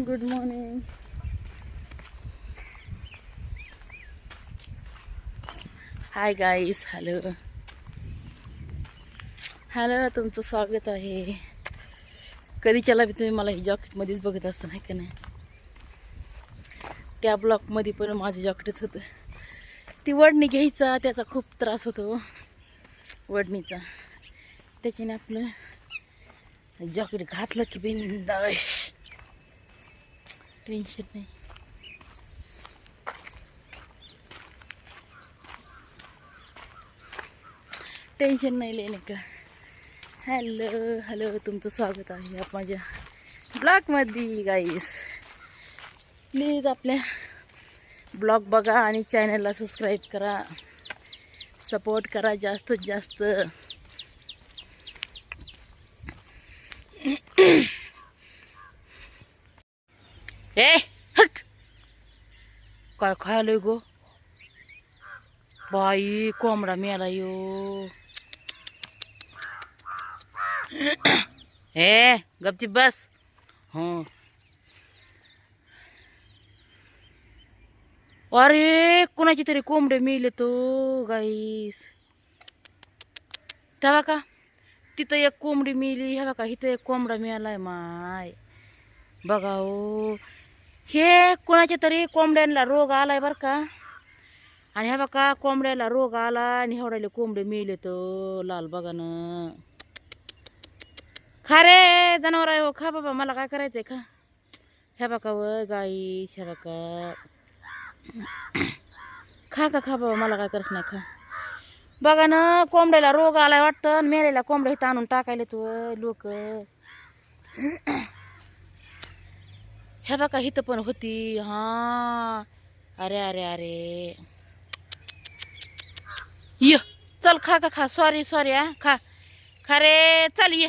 Good morning hi guys hello hello तुमचं स्वागत आहे. कधी बी तुम्ही मला ही जॉकेटमध्येच बघत असता नाही का नाही? त्या ब्लॉकमध्ये पण माझं जॉकेटच होतं. ती वडणी घ्यायचा त्याचा खूप त्रास होतो. वडणीचा. त्याच्याने आपलं जॉकेट घातलं की बिंदाश टेन्शन नाही. टेन्शन नाही लेणे का? हॅलो हॅलो तुमचं स्वागत आहे आप माझ्या ब्लॉगमध्ये गाईस प्लीज आपल्या ब्लॉग बघा आणि चॅनलला सबस्क्राईब करा. सपोर्ट करा जास्तीत जास्त. काय खायलोय गो. बाई कोंबडा मेला यो. हे गपची बस. हो. अरे कुणाची तरी कोंबडे मेले तो गाईस. तेव्हा का? तिथं एक कोंबडी मेली हे का इथं एक कोंबडा मिळालाय माय. बघा ओ हे कोणाच्या तरी कोंबड्यांना रोग आलाय बरं का? आणि हे बघा कोंबड्याला रोग आला आणि हेवड्याले कोंबडे मिळले तर लाल बघा ना खा रे जनावर आहे हो खा बाबा मला काय करायचंय खा. हे बघा व गाई हे बघा. खा का खा बाबा मला काय करत नाही खा. बघा ना कोंबड्याला रोग आलाय वाटतं आणि मेलेला कोंबड्या इथं आणून टाकायला तू लोक. ह्या बघा इथं पण होती. हा. अरे अरे अरे. ये. चल खा का खा. सॉरी सॉरी हा. खा. खा रे. चल ये.